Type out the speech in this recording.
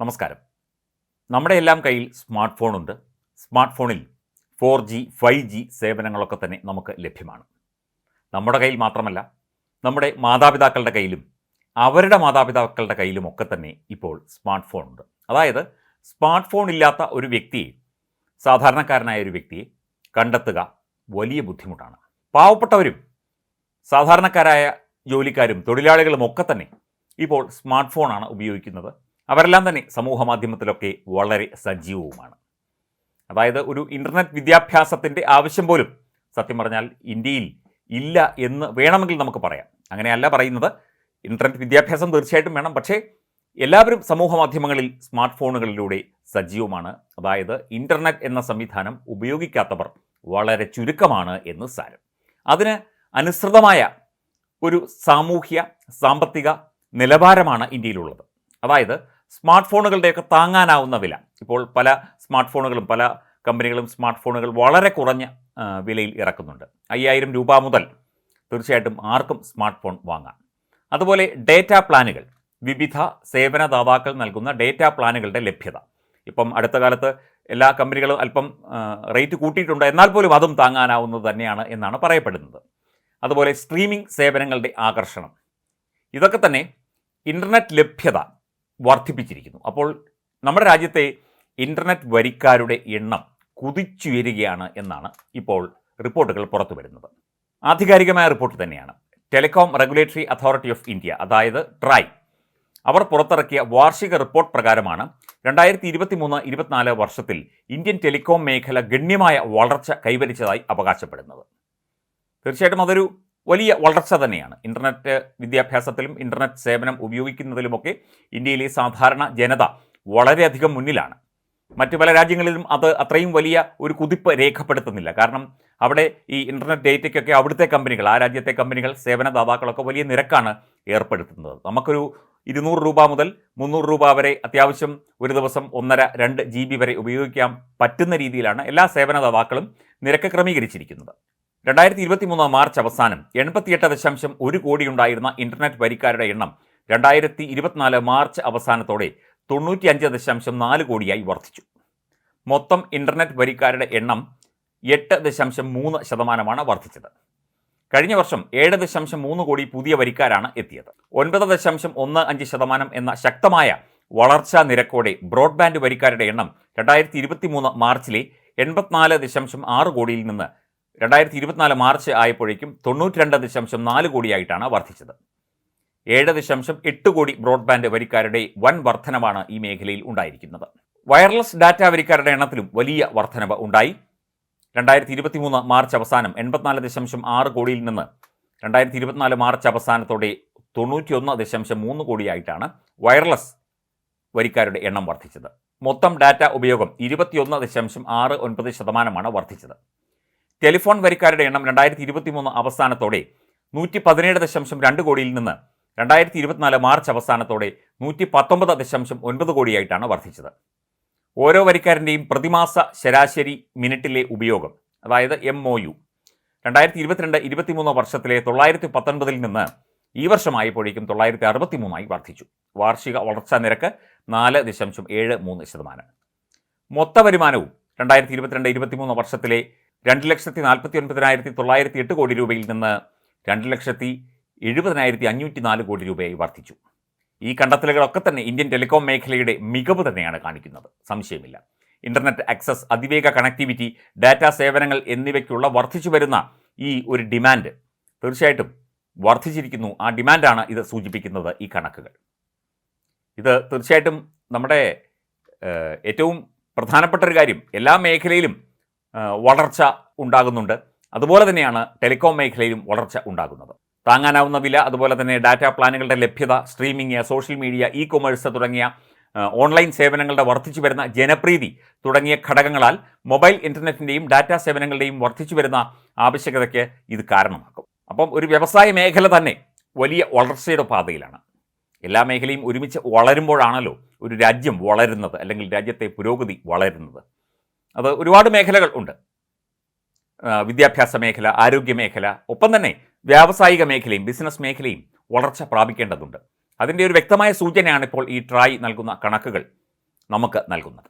നമസ്കാരം. നമ്മുടെ എല്ലാം കയ്യിൽ സ്മാർട്ട് ഫോണുണ്ട് സ്മാർട്ട് ഫോണിൽ ഫോർ ജി ഫൈവ് ജി സേവനങ്ങളൊക്കെ തന്നെ നമുക്ക് ലഭ്യമാണ്. നമ്മുടെ കയ്യിൽ മാത്രമല്ല നമ്മുടെ മാതാപിതാക്കളുടെ കയ്യിലും അവരുടെ മാതാപിതാക്കളുടെ കയ്യിലും ഒക്കെ തന്നെ ഇപ്പോൾ സ്മാർട്ട് ഫോൺ ഉണ്ട്. അതായത് സ്മാർട്ട് ഫോൺ ഇല്ലാത്ത ഒരു വ്യക്തിയെ സാധാരണക്കാരനായ ഒരു വ്യക്തിയെ കണ്ടെത്തുക വലിയ ബുദ്ധിമുട്ടാണ്. പാവപ്പെട്ടവരും സാധാരണക്കാരായ ജോലിക്കാരും തൊഴിലാളികളും ഒക്കെ തന്നെ ഇപ്പോൾ സ്മാർട്ട് ഫോണാണ് ഉപയോഗിക്കുന്നത്. അവരെല്ലാം തന്നെ സമൂഹ മാധ്യമത്തിലൊക്കെ വളരെ സജീവവുമാണ്. അതായത് ഒരു ഇന്റർനെറ്റ് വിദ്യാഭ്യാസത്തിന്റെ ആവശ്യം പോലും സത്യം പറഞ്ഞാൽ ഇന്ത്യയിൽ ഇല്ല എന്ന് വേണമെങ്കിൽ നമുക്ക് പറയാം. അങ്ങനെയല്ല പറയുന്നത്. ഇന്റർനെറ്റ് വിദ്യാഭ്യാസം തീർച്ചയായിട്ടും വേണം. പക്ഷേ എല്ലാവരും സമൂഹ മാധ്യമങ്ങളിൽ സ്മാർട്ട് ഫോണുകളിലൂടെ സജീവമാണ്. അതായത് ഇന്റർനെറ്റ് എന്ന സംവിധാനം ഉപയോഗിക്കാത്തവർ വളരെ ചുരുക്കമാണ് എന്ന് സാരം. അതിന് അനുസൃതമായ ഒരു സാമൂഹ്യ സാമ്പത്തിക നിലവാരമാണ് ഇന്ത്യയിലുള്ളത്. അതായത് സ്മാർട്ട് ഫോണുകളുടെയൊക്കെ താങ്ങാനാവുന്ന വില. ഇപ്പോൾ പല സ്മാർട്ട് ഫോണുകളും പല കമ്പനികളും സ്മാർട്ട് ഫോണുകൾ വളരെ കുറഞ്ഞ വിലയിൽ ഇറക്കുന്നുണ്ട്. അയ്യായിരം രൂപ മുതൽ തീർച്ചയായിട്ടും ആർക്കും സ്മാർട്ട് ഫോൺ വാങ്ങാം. അതുപോലെ ഡേറ്റ പ്ലാനുകൾ. വിവിധ സേവനദാതാക്കൾ നൽകുന്ന ഡേറ്റ പ്ലാനുകളുടെ ലഭ്യത. ഇപ്പം അടുത്ത കാലത്ത് എല്ലാ കമ്പനികളും അല്പം റേറ്റ് കൂട്ടിയിട്ടുണ്ട്. എന്നാൽ പോലും അതും താങ്ങാനാവുന്നത് തന്നെയാണ് എന്നാണ് പറയപ്പെടുന്നത്. അതുപോലെ സ്ട്രീമിംഗ് സേവനങ്ങളുടെ ആകർഷണം. ഇതൊക്കെ തന്നെ ഇന്റർനെറ്റ് ലഭ്യത വർദ്ധിപ്പിച്ചിരിക്കുന്നു. അപ്പോൾ നമ്മുടെ രാജ്യത്തെ ഇന്റർനെറ്റ് വരിക്കാരുടെ എണ്ണം കുതിച്ചുയരുകയാണ് എന്നാണ് ഇപ്പോൾ റിപ്പോർട്ടുകൾ പുറത്തു വരുന്നത്. ആധികാരികമായ റിപ്പോർട്ട് തന്നെയാണ്. Telecom regulatory authority of India അതായത് ട്രൈ അവർ പുറത്തിറക്കിയ വാർഷിക റിപ്പോർട്ട് പ്രകാരമാണ് രണ്ടായിരത്തി ഇരുപത്തി മൂന്ന് ഇരുപത്തിനാല് വർഷത്തിൽ ഇന്ത്യൻ ടെലികോം മേഖല ഗണ്യമായ വളർച്ച കൈവരിച്ചതായി അവകാശപ്പെടുന്നത്. തീർച്ചയായിട്ടും അതൊരു വലിയ വളർച്ച തന്നെയാണ്. ഇന്റർനെറ്റ് വിദ്യാഭ്യാസത്തിലും ഇന്റർനെറ്റ് സേവനം ഉപയോഗിക്കുന്നതിലുമൊക്കെ ഇന്ത്യയിലെ സാധാരണ ജനത വളരെയധികം മുന്നിലാണ്. മറ്റു പല രാജ്യങ്ങളിലും അത് അത്രയും വലിയ ഒരു കുതിപ്പ് രേഖപ്പെടുത്തുന്നില്ല. കാരണം അവിടെ ഈ ഇന്റർനെറ്റ് ഡേറ്റയ്ക്കൊക്കെ അവിടുത്തെ കമ്പനികൾ ആ രാജ്യത്തെ കമ്പനികൾ സേവനദാതാക്കളൊക്കെ വലിയ നിരക്കാണ് ഏർപ്പെടുത്തുന്നത്. നമുക്കൊരു ഇരുന്നൂറ് രൂപ മുതൽ മുന്നൂറ് രൂപ വരെ അത്യാവശ്യം ഒരു ദിവസം ഒന്നര രണ്ട് ജി ബി വരെ ഉപയോഗിക്കാൻ പറ്റുന്ന രീതിയിലാണ് എല്ലാ സേവനദാതാക്കളും നിരക്ക് ക്രമീകരിച്ചിരിക്കുന്നത്. രണ്ടായിരത്തി ഇരുപത്തി മൂന്ന് മാർച്ച് അവസാനം എൺപത്തിയെട്ട് ദശാംശം ഒരു കോടി ഉണ്ടായിരുന്ന ഇന്റർനെറ്റ് വരിക്കാരുടെ എണ്ണം രണ്ടായിരത്തി ഇരുപത്തിനാല് മാർച്ച് അവസാനത്തോടെ തൊണ്ണൂറ്റി അഞ്ച് ദശാംശം നാല് കോടിയായി വർദ്ധിച്ചു. മൊത്തം ഇന്റർനെറ്റ് വരിക്കാരുടെ എണ്ണം എട്ട് ദശാംശം മൂന്ന് ശതമാനമാണ് വർദ്ധിച്ചത്. കഴിഞ്ഞ വർഷം ഏഴ് ദശാംശം മൂന്ന് കോടി പുതിയ വരിക്കാരാണ് എത്തിയത്. ഒൻപത് ദശാംശം ഒന്ന് അഞ്ച് ശതമാനം എന്ന ശക്തമായ വളർച്ചാ നിരക്കോടെ ബ്രോഡ്ബാൻഡ് വരിക്കാരുടെ എണ്ണം രണ്ടായിരത്തി ഇരുപത്തി മൂന്ന് മാർച്ചിലെ എൺപത്തിനാല് ദശാംശം ആറ് കോടിയിൽ നിന്ന് രണ്ടായിരത്തി ഇരുപത്തിനാല് മാർച്ച് ആയപ്പോഴേക്കും തൊണ്ണൂറ്റി രണ്ട് ദശാംശം നാല് കോടിയായിട്ടാണ് വർദ്ധിച്ചത്. ഏഴ് ദശാംശം എട്ട് കോടി ബ്രോഡ്ബാൻഡ് വരിക്കാരുടെ വൻ വർധനവാണ് ഈ മേഖലയിൽ ഉണ്ടായിരിക്കുന്നത്. വയർലെസ് ഡാറ്റ വരിക്കാരുടെ എണ്ണത്തിലും വലിയ വർധനവ് ഉണ്ടായി. രണ്ടായിരത്തി ഇരുപത്തി മൂന്ന് മാർച്ച് അവസാനം എൺപത്തിനാല് ദശാംശം ആറ് കോടിയിൽ നിന്ന് രണ്ടായിരത്തി ഇരുപത്തിനാല് മാർച്ച് അവസാനത്തോടെ തൊണ്ണൂറ്റിയൊന്ന് ദശാംശം മൂന്ന് കോടിയായിട്ടാണ് വയർലെസ് വരിക്കാരുടെ എണ്ണം വർദ്ധിച്ചത്. മൊത്തം ഡാറ്റ ഉപയോഗം ഇരുപത്തിയൊന്ന് ദശാംശം ആറ് ഒൻപത് ശതമാനമാണ് വർദ്ധിച്ചത്. ടെലിഫോൺ വരിക്കാരുടെ എണ്ണം രണ്ടായിരത്തി ഇരുപത്തി മൂന്ന് അവസാനത്തോടെ നൂറ്റി പതിനേഴ് ദശാംശം രണ്ട് കോടിയിൽ നിന്ന് രണ്ടായിരത്തി ഇരുപത്തിനാല് മാർച്ച് അവസാനത്തോടെ നൂറ്റി പത്തൊമ്പത് ദശാംശം ഒൻപത് കോടിയായിട്ടാണ് വർദ്ധിച്ചത്. ഓരോ വരിക്കാരന്റെയും പ്രതിമാസ ശരാശരി മിനിറ്റിലെ ഉപയോഗം അതായത് എം ഒ യു രണ്ടായിരത്തി ഇരുപത്തിരണ്ട് ഇരുപത്തിമൂന്ന് വർഷത്തിലെ തൊള്ളായിരത്തി പത്തൊൻപതിൽ നിന്ന് ഈ വർഷമായപ്പോഴേക്കും തൊള്ളായിരത്തി അറുപത്തി മൂന്നായി വർദ്ധിച്ചു. വാർഷിക വളർച്ചാ നിരക്ക് നാല് ദശാംശം ഏഴ് മൂന്ന് ശതമാനം. മൊത്ത വരുമാനവും രണ്ടായിരത്തി ഇരുപത്തിരണ്ട് ഇരുപത്തിമൂന്ന് വർഷത്തിലെ രണ്ട് ലക്ഷത്തി നാൽപ്പത്തി ഒൻപതിനായിരത്തി തൊള്ളായിരത്തി എട്ട് കോടി രൂപയിൽ നിന്ന് രണ്ട് ലക്ഷത്തി എഴുപതിനായിരത്തി അഞ്ഞൂറ്റി നാല് കോടി രൂപയായി വർദ്ധിച്ചു. ഈ കണ്ടെത്തലുകളൊക്കെ തന്നെ ഇന്ത്യൻ ടെലികോം മേഖലയുടെ മികവ് തന്നെയാണ് കാണിക്കുന്നത്. സംശയമില്ല. ഇന്റർനെറ്റ് ആക്സസ് അതിവേഗ കണക്ടിവിറ്റി ഡാറ്റാ സേവനങ്ങൾ എന്നിവയ്ക്കുള്ള വർദ്ധിച്ചു വരുന്ന ഈ ഒരു ഡിമാൻഡ് തീർച്ചയായിട്ടും വർദ്ധിച്ചിരിക്കുന്നു. ആ ഡിമാൻഡാണ് ഇത് സൂചിപ്പിക്കുന്നത് ഈ കണക്കുകൾ. ഇത് തീർച്ചയായിട്ടും നമ്മുടെ ഏറ്റവും പ്രധാനപ്പെട്ട ഒരു കാര്യം എല്ലാ മേഖലയിലും വളർച്ച ഉണ്ടാകുന്നുണ്ട്. അതുപോലെ തന്നെയാണ് ടെലികോം മേഖലയിലും വളർച്ച ഉണ്ടാകുന്നത്. താങ്ങാനാവുന്ന വില അതുപോലെ തന്നെ ഡാറ്റ പ്ലാനുകളുടെ ലഭ്യത streaming social media e commerce തുടങ്ങിയ ഓൺലൈൻ സേവനങ്ങളുടെ വർദ്ധിച്ചു വരുന്ന ജനപ്രീതി തുടങ്ങിയ ഘടകങ്ങളാൽ മൊബൈൽ ഇന്റർനെറ്റിന്റെയും ഡാറ്റ സേവനങ്ങളുടെയും വർദ്ധിച്ചു വരുന്ന ആവശ്യകതയ്ക്ക് ഇത് കാരണമാക്കും അപ്പം ഒരു വ്യവസായ മേഖല തന്നെ വലിയ വളർച്ചയുടെ പാതയിലാണ്. എല്ലാ മേഖലയും ഒരുമിച്ച് വളരുമ്പോഴാണല്ലോ ഒരു രാജ്യം വളരുന്നത് അല്ലെങ്കിൽ രാജ്യത്തെ പുരോഗതി വളരുന്നത്. അത് ഒരുപാട് മേഖലകൾ ഉണ്ട്. വിദ്യാഭ്യാസ മേഖല ആരോഗ്യ മേഖല ഒപ്പം തന്നെ വ്യാവസായിക മേഖലയും ബിസിനസ് മേഖലയും വളർച്ച പ്രാപിക്കേണ്ടതുണ്ട്. അതിന്റെ ഒരു വ്യക്തമായ സൂചനയാണ് ഇപ്പോൾ ഈ ട്രായ് നൽകുന്ന കണക്കുകൾ നമുക്ക് നൽകുന്നത്.